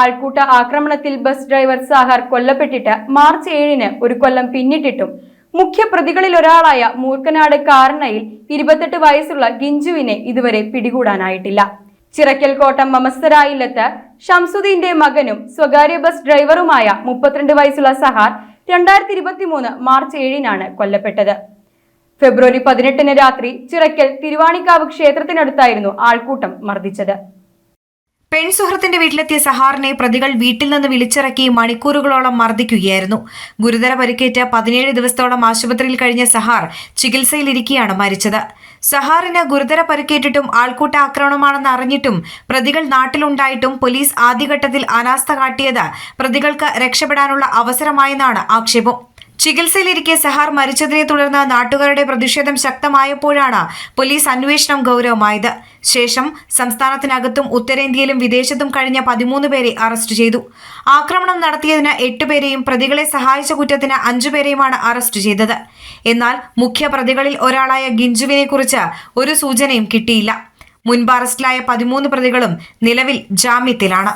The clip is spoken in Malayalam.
ആൾക്കൂട്ട ആക്രമണത്തിൽ ബസ് ഡ്രൈവർ സാഹർ കൊല്ലപ്പെട്ടിട്ട് മാർച്ച് ഏഴിന് ഒരു കൊല്ലം പിന്നിട്ടിട്ടും. മുഖ്യ പ്രതികളിൽ ഒരാളായ മൂർക്കനാട് കാരണയിൽ ഇരുപത്തെട്ട് വയസ്സുള്ള ഗിഞ്ചുവിനെ ഇതുവരെ പിടികൂടാനായിട്ടില്ല. ചിറക്കൽ കോട്ടം മമസ്തരായില്ലത്ത് ഷംസുദ്ദീന്റെ മകനും സ്വകാര്യ ബസ് ഡ്രൈവറുമായ മുപ്പത്തിരണ്ട് വയസ്സുള്ള സഹാർ രണ്ടായിരത്തി ഇരുപത്തി മൂന്ന് മാർച്ച് ഏഴിനാണ് കൊല്ലപ്പെട്ടത്. ഫെബ്രുവരി പതിനെട്ടിന് രാത്രി ചിറക്കൽ തിരുവാണിക്കാവ് ക്ഷേത്രത്തിനടുത്തായിരുന്നു ആൾക്കൂട്ടം മർദ്ദിച്ചത്. പെൺസുഹൃത്തിന്റെ വീട്ടിലെത്തിയ സഹാറിനെ പ്രതികൾ വീട്ടിൽ നിന്ന് വിളിച്ചിറക്കി മണിക്കൂറുകളോളം മർദ്ദിക്കുകയായിരുന്നു. ഗുരുതര പരിക്കേറ്റ് പതിനേഴ് ദിവസത്തോളം ആശുപത്രിയിൽ കഴിഞ്ഞ സഹാർ ചികിത്സയിലിരിക്കെയാണ് മരിച്ചത്. സഹാറിന് ഗുരുതര പരിക്കേറ്റിട്ടും ആൾക്കൂട്ട ആക്രമണമാണെന്ന് അറിഞ്ഞിട്ടും പ്രതികൾ നാട്ടിലുണ്ടായിട്ടും പോലീസ് ആദ്യഘട്ടത്തിൽ അനാസ്ഥ കാട്ടിയത് പ്രതികൾക്ക് രക്ഷപ്പെടാനുള്ള അവസരമായെന്നാണ് ആക്ഷേപം. ചികിത്സയിലിരിക്കെ സഹാർ മരിച്ചതിനെ തുടർന്ന് നാട്ടുകാരുടെ പ്രതിഷേധം ശക്തമായപ്പോഴാണ് പോലീസ് അന്വേഷണം ഗൗരവമായത്. ശേഷം സംസ്ഥാനത്തിനകത്തും ഉത്തരേന്ത്യയിലും വിദേശത്തും കഴിഞ്ഞ പതിമൂന്ന് പേരെ അറസ്റ്റ് ചെയ്തു. ആക്രമണം നടത്തിയതിന് എട്ടുപേരെയും പ്രതികളെ സഹായിച്ച കുറ്റത്തിന് അഞ്ചുപേരെയുമാണ് അറസ്റ്റ് ചെയ്തത്. എന്നാൽ മുഖ്യ പ്രതികളിൽ ഒരാളായ ഗിഞ്ചുവിനെ കുറിച്ച് ഒരു സൂചനയും കിട്ടിയില്ല. മുൻപ് അറസ്റ്റിലായ പതിമൂന്ന് പ്രതികളും നിലവിൽ ജാമ്യത്തിലാണ്.